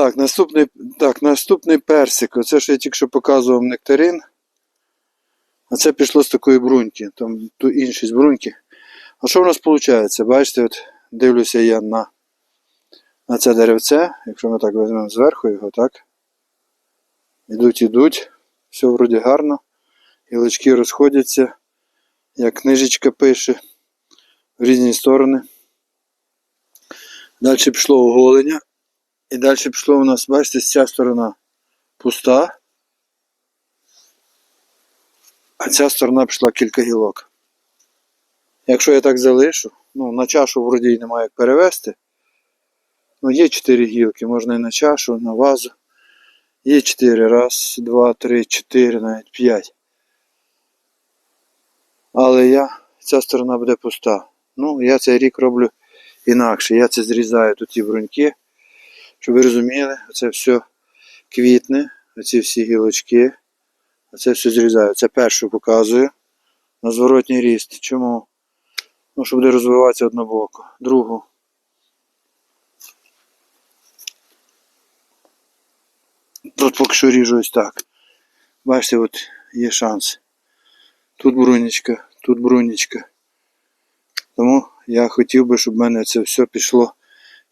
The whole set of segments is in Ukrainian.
Так, наступний, так, наступний персик. Оце що я тільки що показував нектарин. А це пішло з такої бруньки. Там ту інші з бруньки. А що в нас виходить? Бачите, от дивлюся я на, на це деревце. Якщо ми так візьмемо зверху його, так? Ідуть, ідуть. Все вроді гарно. Гілочки розходяться, як книжечка пише в різні сторони. Далі пішло оголення. І далі пішло у нас, бачите, ця сторона пуста. А ця сторона пішла кілька гілок. Якщо я так залишу, ну на чашу вроді й немає як перевести. Ну, є 4 гілки, можна і на чашу, на вазу. Є 4. Раз, два, три, чотири, навіть 5. Але я, ця сторона буде пуста. Ну, я цей рік роблю інакше. Я це зрізаю тут ті бруньки. Щоб ви розуміли, це все квітне, оці всі гілочки. Оце все зрізаю. Це першу показую на зворотній ріст. Чому? Ну, щоб буде розвиватися однобоко. Другу. Тут поки що ріжу ось так. Бачите, от є шанс. Тут брунічка, тут брунічка. Тому я хотів би, щоб в мене це все пішло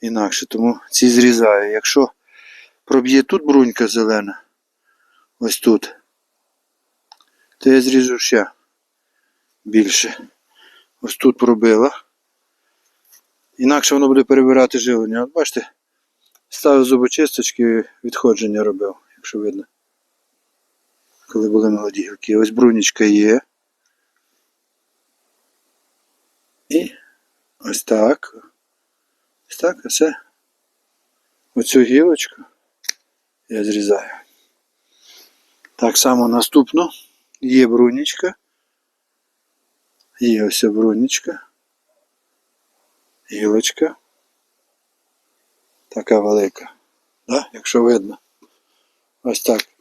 інакше. Тому ці зрізаю. Якщо проб'є тут брунька зелена, ось тут, то я зріжу ще більше. Ось тут пробила. Інакше воно буде перебирати живлення. От бачите, ставив зубочисточки, відходження робив, якщо видно. Коли були молоді гілки. Ось брунічка є. І ось так. Ось так, а оцю гілочку я зрізаю. Так само наступно є брунічка. Є ось брунічка. Гілочка. Така велика. Да? Якщо видно. Ось так.